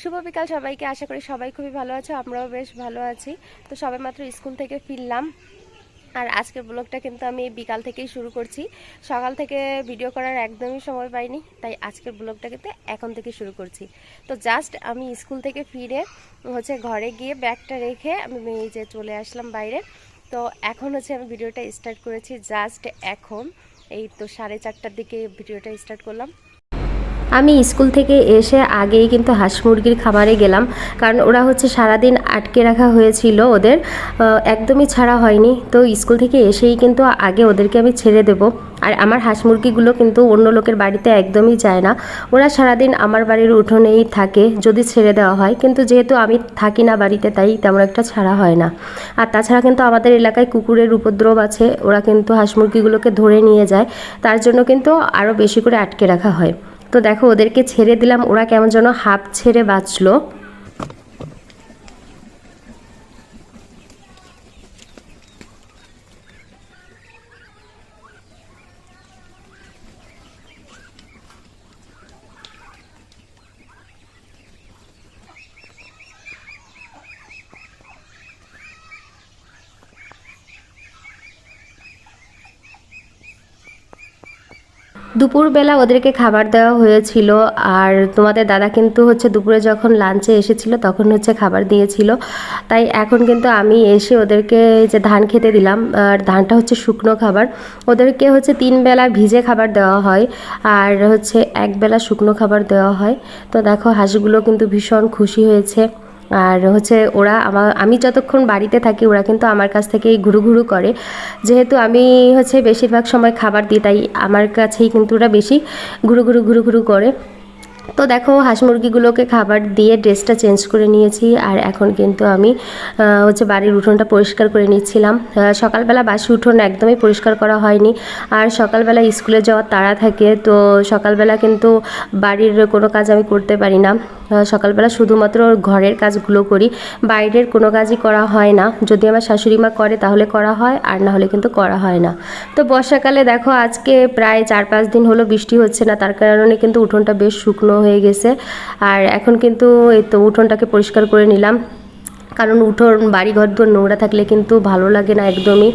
শুভ বিকাল সবাইকে, আশা করি সবাই খুবই ভালো আছো, আমরাও বেশ ভালো আছি। তো সবাই মাত্র স্কুল থেকে ফিরলাম, আর আজকের ব্লগটা কিন্তু আমি বিকাল থেকেই শুরু করছি। সকাল থেকে ভিডিও করার একদমই সময় পাইনি, তাই আজকের ব্লগটা কিন্তু এখন থেকে শুরু করছি। তো জাস্ট আমি স্কুল থেকে ফিরে হচ্ছে ঘরে গিয়ে ব্যাগটা রেখে আমি যে চলে আসলাম বাইরে। তো এখন হচ্ছে আমি ভিডিওটা স্টার্ট করেছি জাস্ট এখন, এই তো সাড়ে চারটার দিকে ভিডিওটা স্টার্ট করলাম। আমি স্কুল থেকে এসে আগেই কিন্তু হাঁস মুরগির খামারে গেলাম, কারণ ওরা হচ্ছে সারাদিন আটকে রাখা হয়েছিল ওদের। একদমই ছাড়া হয়নি। তো স্কুল থেকে এসেই কিন্তু আগে ওদেরকে আমি ছেড়ে দেব। আর আমার হাঁস মুরগিগুলো কিন্তু অন্য লোকের বাড়িতে একদমই যায় না। ওরা সারাদিন আমার বাড়ির উঠোনেই থাকে, যদি ছেড়ে দেওয়া হয়। কিন্তু যেহেতু আমি থাকি না বাড়িতে, তাই তেমন একটা ছাড়া হয় না। আর তাছাড়া কিন্তু আমাদের এলাকায় কুকুরের উপদ্রব আছে, ওরা কিন্তু হাঁস মুরগিগুলোকে ধরে নিয়ে যায়। তার জন্য কিন্তু আরও বেশি করে আটকে রাখা হয়। তো দেখো ওদেরকে ছেড়ে দিলাম ওরা কেমন যেন হাফ ছেড়ে বাঁচলো। দুপুরবেলা ওদেরকে খাবার দেওয়া হয়েছিল, আর তোমাদের দাদা কিন্তু হচ্ছে দুপুরে যখন লাঞ্চে এসেছিল তখন হচ্ছে খাবার দিয়েছিল। তাই এখন কিন্তু আমি এসে ওদেরকে যে ধান খেতে দিলাম, আর ধানটা হচ্ছে শুকনো খাবার। ওদেরকে হচ্ছে তিন বেলা ভিজে খাবার দেওয়া হয়, আর হচ্ছে এক বেলা শুকনো খাবার দেওয়া হয়। তো দেখো হাঁসগুলো কিন্তু ভীষণ খুশি হয়েছে। আর হচ্ছে ওরা আমার আমি যতক্ষণ বাড়িতে থাকি, ওরা কিন্তু আমার কাছ থেকেই ঘুরু ঘুরু করে। যেহেতু আমি হচ্ছে বেশিরভাগ সময় খাবার দিই, তাই আমার কাছেই কিন্তু ওরা বেশি ঘুরু ঘুরু ঘুরু ঘুরু করে। তো দেখো, হাঁস মুরগিগুলোকে খাবার দিয়ে ড্রেসটা চেঞ্জ করে নিয়েছি আর এখন কিন্তু আমি হচ্ছে বাড়ির উঠোনটা পরিষ্কার করে নিচ্ছিলাম। সকালবেলা বাসি উঠোন একদমই পরিষ্কার করা হয়নি। আর সকালবেলা স্কুলে যাওয়ার তাড়া থাকে, তো সকালবেলা কিন্তু বাড়ির কোনো কাজ আমি করতে পারি না। সকালবেলা শুধুমাত্র ঘরের কাজগুলো করি, বাইরের কোনো কাজই করা হয় না। যদি আমার শাশুড়ি মা করে তাহলে করা হয়, আর না হলে কিন্তু করা হয় না। তো বর্ষাকালে দেখো, আজকে প্রায় চার পাঁচ দিন হলো বৃষ্টি হচ্ছে না, তার কারণে কিন্তু উঠোনটা বেশ শুকনো হয়ে গেছে। আর এখন কিন্তু এই তো উঠোনটাকে পরিষ্কার করে নিলাম। কারণ উঠোন বাড়ি ঘর দুয়ার নোংরা থাকলে কিন্তু ভালো লাগে না একদমই।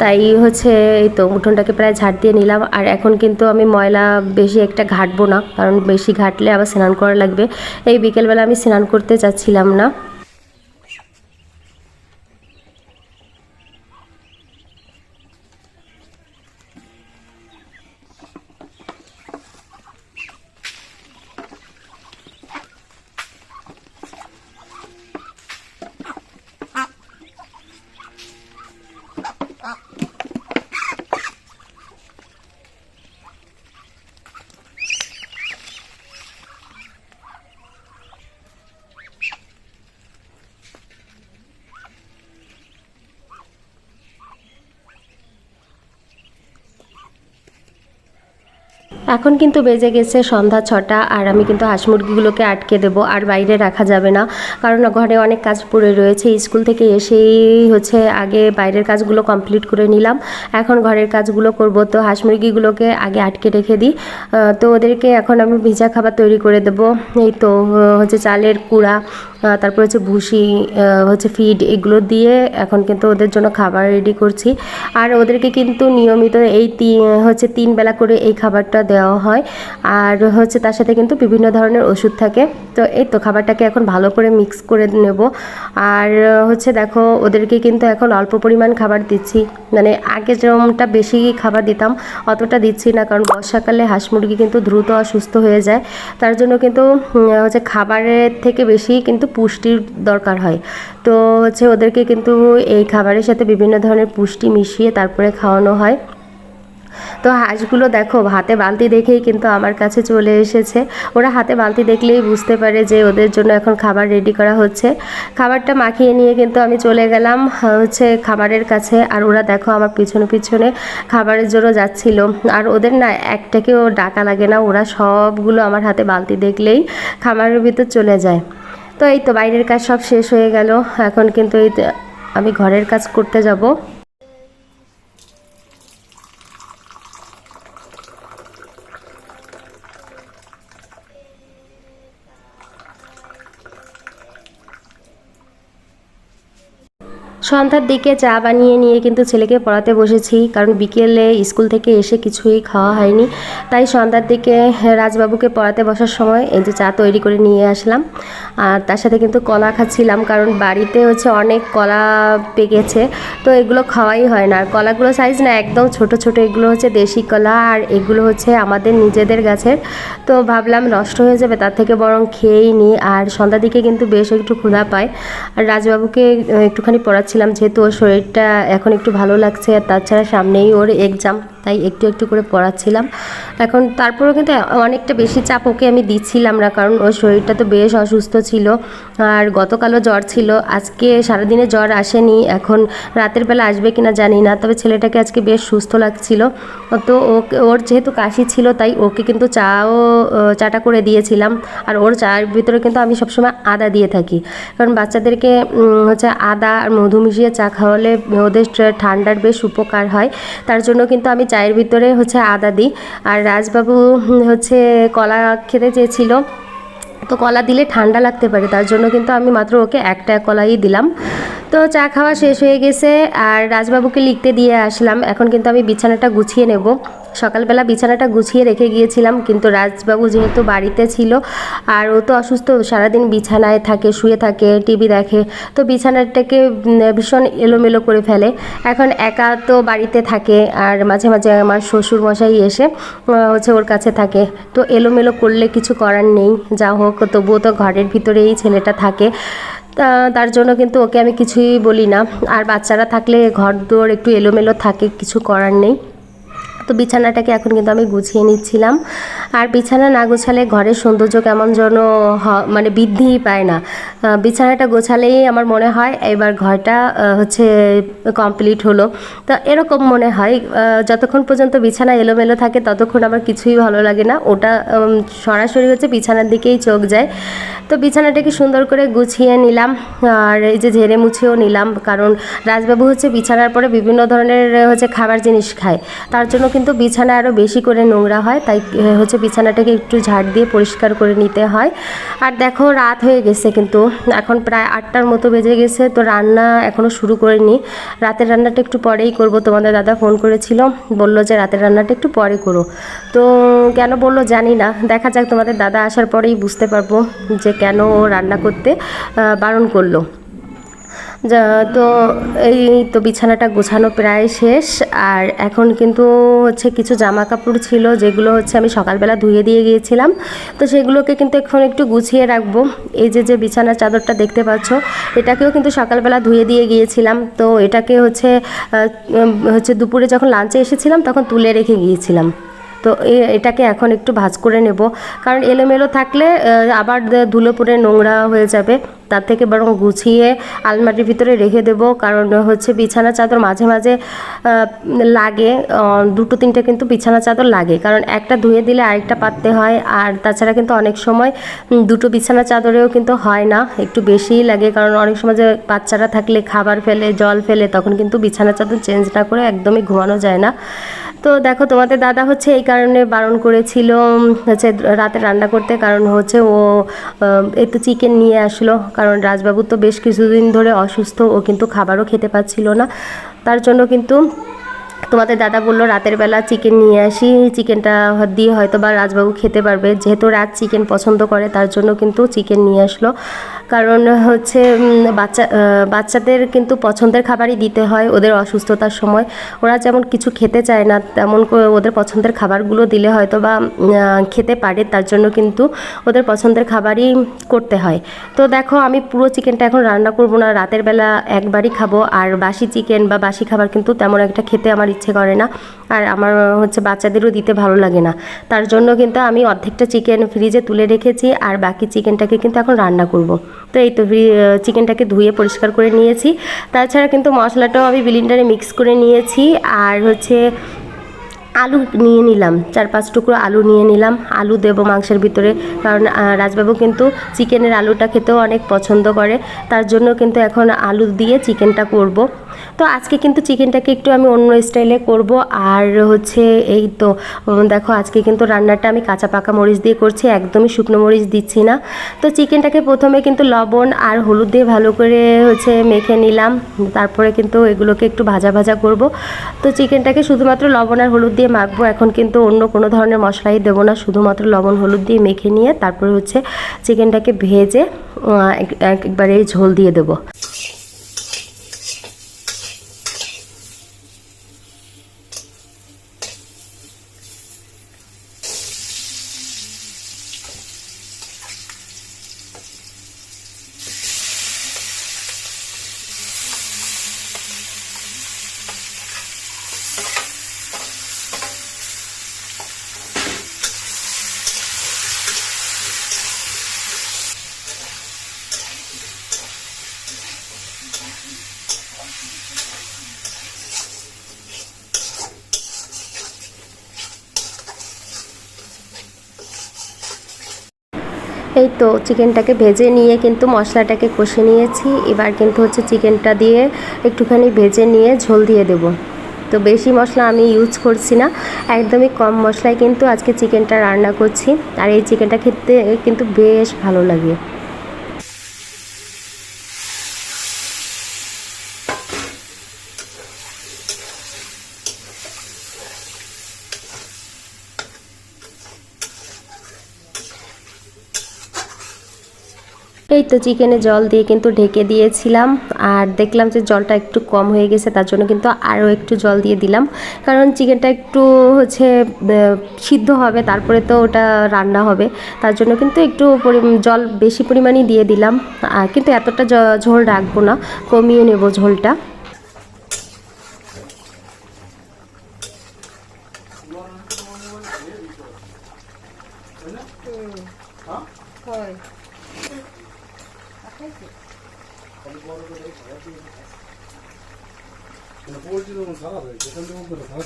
তাই হচ্ছে এই তো উঠোনটাকে প্রায় ঝাড় দিয়ে নিলাম। আর এখন কিন্তু আমি ময়লা বেশি একটা ঘাটবো না। কারণ বেশি ঘাটলে আবার স্নান করা লাগবে। এই বিকেলবেলা আমি স্নান করতে যাচ্ছিলাম না। এখন কিন্তু বেজে গেছে সন্ধ্যা ছটা আর আমি কিন্তু হাঁস মুরগিগুলোকে আটকে দেবো আর বাইরে রাখা যাবে না। কারণ ঘরে অনেক কাজ পড়ে রয়েছে, স্কুল থেকে এসেই হচ্ছে আগে বাইরের কাজগুলো কমপ্লিট করে নিলাম। এখন ঘরের কাজগুলো করব, তো হাঁস মুরগিগুলোকে আগে আটকে রেখে দিই। তো ওদেরকে এখন আমি ভিজা খাবার তৈরি করে দেবো। এই তো হচ্ছে চালের কুড়া তারপর হচ্ছে ভুসি হচ্ছে ফিড এগুলো দিয়ে এখন কিন্তু ওদের জন্য খাবার রেডি করছি। আর ওদেরকে কিন্তু নিয়মিত এই হচ্ছে তিন বেলা করে এই খাবারটা দেওয়া হয়। আর হচ্ছে তার সাথে কিন্তু বিভিন্ন ধরনের ওষুধ থাকে। তো এই তো খাবারটাকে এখন ভালো করে মিক্স করে নেব। আর হচ্ছে দেখো, ওদেরকে কিন্তু এখন অল্প পরিমাণ খাবার দিচ্ছি। মানে আগে যেরকমটা বেশি খাবার দিতাম, অতটা দিচ্ছি না। কারণ বর্ষাকালে হাঁস মুরগি কিন্তু দ্রুত অসুস্থ হয়ে যায়। তার জন্য কিন্তু হচ্ছে খাবারের থেকে বেশি কিন্তু পুষ্টির দরকার হয়। তো হচ্ছে ওদেরকে কিন্তু এই খাবারের সাথে বিভিন্ন ধরনের পুষ্টি মিশিয়ে তারপরে খাওয়ানো হয়। তো হাঁসগুলো দেখো, হাতে বালতি দেখেই কিন্তু আমার কাছে চলে এসেছে। ওরা হাতে বালতি দেখলেই বুঝতে পারে যে ওদের জন্য এখন খাবার রেডি করা হচ্ছে। খাবারটা মাখিয়ে নিয়ে কিন্তু আমি চলে গেলাম, হচ্ছে খাবারের কাছে। আর ওরা দেখো আমার পিছনে পিছনে খাবারের জন্য যাচ্ছিল। আর ওদের না একটাকেও ডাকা লাগে না, ওরা সবগুলো আমার হাতে বালতি দেখলেই খাবারের ভিতর চলে যায়। তো এই তো বাইরের কাজ সব শেষ হয়ে গেল। এখন কিন্তু এই আমি ঘরের কাজ করতে যাব। সন্ধ্যার দিকে চা বানিয়ে নিয়ে কিন্তু ছেলেকে পড়াতে বসেছি, কারণ বিকেলে স্কুল থেকে এসে কিছুই খাওয়া হয়নি। তাই সন্ধ্যার দিকে রাজবাবুকে পড়াতে বসার সময় এই যে চা তৈরি করে নিয়ে আসলাম। আর তার সাথে কিন্তু কলা খাচ্ছিলাম, কারণ বাড়িতে হচ্ছে অনেক কলা পেকেছে, তো এগুলো খাওয়াই হয় না। কলাগুলো সাইজ না একদম ছোট ছোট, এগুলো হচ্ছে দেশি কলা, আর এগুলো হচ্ছে আমাদের নিজেদের গাছের। তো ভাবলাম নষ্ট হয়ে যাবে, তার থেকে বরং খেয়েই নিই আর সন্ধ্যার দিকে কিন্তু বেশ একটু ক্ষুধা পায়। আর রাজবাবুকে একটুখানি পড়াচ্ছিলাম। যেহেতু ওর শরীরটা এখন একটু ভালো লাগছে আর তাছাড়া সামনেই ওর এক্সাম তাই একটু একটু করে পড়াচ্ছিলাম। এখন তারপরেও কিন্তু অনেকটা বেশি চাপ ওকে আমি দিচ্ছিলাম না, কারণ ওর শরীরটা তো বেশ অসুস্থ ছিল আর গতকালও জ্বর ছিল। আজকে সারাদিনে জ্বর আসেনি, এখন রাতের বেলা আসবে কিনা জানি না, তবে ছেলেটাকে আজকে বেশ সুস্থ লাগছিল। তো ওকে, ওর যেহেতু কাশি ছিল, তাই ওকে কিন্তু চাও চাটা করে দিয়েছিলাম। আর ওর চায়ের ভিতরে কিন্তু আমি সবসময় আদা দিয়ে থাকি। কারণ বাচ্চাদেরকে হচ্ছে আদা আর মধু মিশিয়ে চা খাওয়ালে ওদের ঠান্ডার বেশ উপকার হয়। তার জন্য কিন্তু আমি চায়ের ভিতরে হচ্ছে আদা দিই। আর রাজবাবু হচ্ছে কলা খেতে চেয়েছিল। তো কলা দিলে ঠান্ডা লাগতে পারে, তার জন্য কিন্তু আমি মাত্র ওকে একটা কলাই দিলাম। তো চা খাওয়া শেষ হয়ে গেছে, আর রাজবাবুকে লিখতে দিয়ে আসলাম। এখন কিন্তু আমি বিছানাটা গুছিয়ে নেব। সকালবেলা বিছানাটা গুছিয়ে রেখে গিয়েছিলাম, কিন্তু রাজবাবু যেহেতু বাড়িতে ছিল আর ও তো অসুস্থ, সারাদিন বিছানায় থাকে, শুয়ে থাকে, টিভি দেখে, তো বিছানাটাকে ভীষণ এলোমেলো করে ফেলে। এখন একা তো বাড়িতে থাকে আর মাঝে মাঝে আমার শ্বশুর মশাই এসে হচ্ছে ওর কাছে থাকে। তো এলোমেলো করলে কিছু করার নেই, যা হোক, তবুও তো ঘরের ভিতরেই ছেলেটা থাকে। তার জন্য কিন্তু ওকে আমি কিছুই বলি না। আর বাচ্চারা থাকলে ঘর দুয়ার একটু এলোমেলো থাকে, কিছু করার নেই। তো বিছানাটাকে এখন কিন্তু আমি গুছিয়ে নিচ্ছিলাম। আর বিছানা না গোছালে ঘরের সৌন্দর্য কেমন যেন মানে বৃদ্ধিই পায় না। বিছানাটা গোছালেই আমার মনে হয় এবার ঘরটা হচ্ছে কমপ্লিট হলো। তো এরকম মনে হয় যতক্ষণ পর্যন্ত বিছানা এলোমেলো থাকে ততক্ষণ আমার কিছুই ভালো লাগে না। ওটা সরাসরি হচ্ছে বিছানার দিকেই চোখ যায়। তো বিছানাটাকে সুন্দর করে গুছিয়ে নিলাম। আর এই যে ঝেড়ে মুছেও নিলাম। কারণ রাজবাবু হচ্ছে বিছানার পরে বিভিন্ন ধরনের, হচ্ছে খাবার জিনিস খায়। তার জন্য কিন্তু বিছানা আরও বেশি করে নোংরা হয়, তাই হচ্ছে বিছানাটাকে একটু ঝাড় দিয়ে পরিষ্কার করে নিতে হয়। আর দেখো রাত হয়ে গেছে কিন্তু, এখন প্রায় আটটার মতো বেজে গেছে, তো রান্না এখনও শুরু করিনি। রাতের রান্নাটা একটু পরেই করব, তোমাদের দাদা ফোন করেছিল, বলল যে রাতের রান্নাটা একটু পরে করো। তো কেন বলল জানি না, দেখা যাক তোমাদের দাদা আসার পরেই বুঝতে পারব যে কেন ও রান্না করতে বারণ করল। তো এই তো বিছানাটা গোছানো প্রায় শেষ। আর এখন কিন্তু হচ্ছে কিছু জামা কাপড় ছিল, যেগুলো হচ্ছে আমি সকালবেলা ধুয়ে দিয়ে গিয়েছিলাম। তো সেগুলোকে কিন্তু এখন একটু গুছিয়ে রাখব। এই যে যে বিছানার চাদরটা দেখতে পাচ্ছ, এটাকেও কিন্তু সকালবেলা ধুয়ে দিয়ে গিয়েছিলাম। তো এটাকে হচ্ছে হচ্ছে দুপুরে যখন লাঞ্চে এসেছিলাম, তখন তুলে রেখে গিয়েছিলাম। তো এটাকে এখন একটু ভাজ করে নেব। কারণ এলোমেলো থাকলে আবার ধুলো পড়ে নোংরা হয়ে যাবে। তার থেকে বরং গুছিয়ে আলমারির ভিতরে রেখে দেব। কারণ হচ্ছে বিছানা চাদর মাঝে মাঝে লাগে। দুটো তিনটে কিন্তু বিছানা চাদর লাগে। কারণ একটা ধুয়ে দিলে আরেকটা পাততে হয়। আর তাছাড়া কিন্তু অনেক সময় দুটো বিছানা চাদরেও কিন্তু হয় না। একটু বেশিই লাগে। কারণ অনেক সময় যে বাচ্চারা থাকলে খাবার ফেলে, জল ফেলে, তখন কিন্তু বিছানা চাদর চেঞ্জ না করে একদমই ঘুমানো যায় না। তো দেখো, তোমাদের দাদা হচ্ছে এই কারণে বারণ করেছিল হচ্ছে রাতে রান্না করতে। কারণ হচ্ছে ও তো চিকেন নিয়ে আসলো। কারণ রাজবাবু তো বেশ কিছুদিন ধরে অসুস্থ ও কিন্তু খাবারও খেতে পাচ্ছিল না। তার জন্য কিন্তু তোমাদের দাদা বলল রাতের বেলা চিকেন নিয়ে আসি। চিকেনটা দিয়ে হয়তো বা রাজবাবু খেতে পারবে। যেহেতু রাত চিকেন পছন্দ করে, তার জন্য কিন্তু চিকেন নিয়ে আসলো। কারণ হচ্ছে বাচ্চা বাচ্চাদের কিন্তু পছন্দের খাবারই দিতে হয় ওদের অসুস্থতার সময়। ওরা যেমন কিছু খেতে চায় না, তেমন ওদের পছন্দের খাবারগুলো দিলে হয়তো বা খেতে পারে, তার জন্য কিন্তু ওদের পছন্দের খাবারই করতে হয়। তো দেখো, আমি পুরো চিকেনটা এখন রান্না করব না। রাতের বেলা একবারই খাব। আর বাসি চিকেন বা বাসি খাবার কিন্তু তেমন একটা খেতে আমার করে না। আর আমার হচ্ছে বাচ্চাদেরও দিতে ভালো লাগে না। তার জন্য কিন্তু আমি অর্ধেকটা চিকেন ফ্রিজে তুলে রেখেছি আর বাকি চিকেনটাকে কিন্তু এখন রান্না করব। তো এই তো চিকেনটাকে ধুয়ে পরিষ্কার করে নিয়েছি। তাছাড়া কিন্তু মশলাটাও আমি বিলিন্ডারে মিক্স করে নিয়েছি। আর হচ্ছে আলু নিয়ে নিলাম, চার পাঁচ টুকরো আলু নিয়ে নিলাম, আলু দেবো মাংসের ভিতরে, কারণ রাজবাবু কিন্তু চিকেনের আলুটা খেতেও অনেক পছন্দ করে, তার জন্য কিন্তু এখন আলু দিয়ে চিকেনটা করব। তো আজকে কিন্তু চিকেনটাকে একটু আমি অন্য স্টাইলে করব, আর হচ্ছে এই তো দেখো আজকে কিন্তু রান্নাটা আমি কাঁচা পাকা মরিচ দিয়ে করছি, একদমই শুকনো মরিচ দিচ্ছি না। তো চিকেনটাকে প্রথমে কিন্তু লবণ আর হলুদ দিয়ে ভালো করে হচ্ছে মেখে নিলাম, তারপরে কিন্তু এগুলোকে একটু ভাজা ভাজা করব। তো চিকেনটাকে শুধুমাত্র লবণ আর হলুদ দিয়ে মাখবো। এখন কিন্তু অন্য কোনো ধরনের মশলাই দেবো না, শুধুমাত্র লবণ, হলুদ দিয়ে মেখে নিয়ে তারপরে হচ্ছে চিকেনটাকে ভেজে এক- একবারে ঝোল দিয়ে দেবো। এই তো চিকেনটাকে ভেজে নিয়ে কিন্তু মশলাটাকে কষে নিয়েছি। এবার কিন্তু হচ্ছে চিকেনটা দিয়ে একটুখানি ভেজে নিয়ে ঝোল দিয়ে দেবো। তো বেশি মশলা আমি ইউজ করছি না। একদমই কম মশলায় কিন্তু আজকে চিকেনটা রান্না করছি। আর এই চিকেনটা খেতে কিন্তু বেশ ভালো লাগে। তো চিকেনে জল দিয়ে কিন্তু ঢেকে দিয়েছিলাম। আর দেখলাম যে জলটা একটু কম হয়ে গেছে তার জন্য কিন্তু আরও একটু জল দিয়ে দিলাম। কারণ চিকেনটা একটু হচ্ছে সিদ্ধ হবে তারপরে তো ওটা রান্না হবে। তার জন্য কিন্তু একটু পরি- জল বেশি পরিমাণই দিয়ে দিলাম। আর কিন্তু এতটা ঝোল রাখব না কমিয়ে নেব ঝোলটা। পোলট্রি যখন সারা যায় যেখান থেকে সারা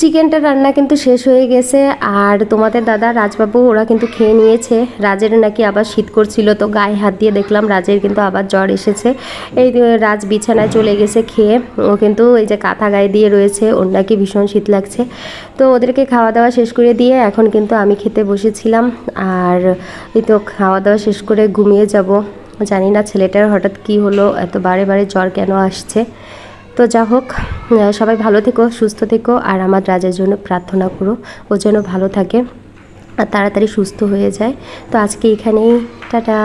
চিকেনটা রান্না কিন্তু শেষ হয়ে গেছে আর তোমাদের দাদা রাজবাবু ওরা কিন্তু খেয়ে নিয়েছে। রাজের নাকি আবার শীত করছিল, তো গায়ে হাত দিয়ে দেখলাম রাজের কিন্তু আবার জ্বর এসেছে। এই রাজ বিছানায় চলে গেছে খেয়ে। ও কিন্তু এই যে কাঁথা গায়ে দিয়ে রয়েছে, ওর নাকি ভীষণ শীত লাগছে। তো ওদেরকে খাওয়া দাওয়া শেষ করে দিয়ে এখন কিন্তু আমি খেতে বসেছিলাম। আর এই তো খাওয়া দাওয়া শেষ করে ঘুমিয়ে যাব। জানি না ছেলেটার হঠাৎ কি হলো, এত বারে বারে জ্বর কেন আসছে। তো যা হোক সবাই ভালো থেকো, সুস্থ থেকো, আর আমার রাজার জন্য প্রার্থনা করো, ও যেন ভালো থাকে আর তাড়াতাড়ি সুস্থ হয়ে যায়। তো আজকে এখানেই, টাটা।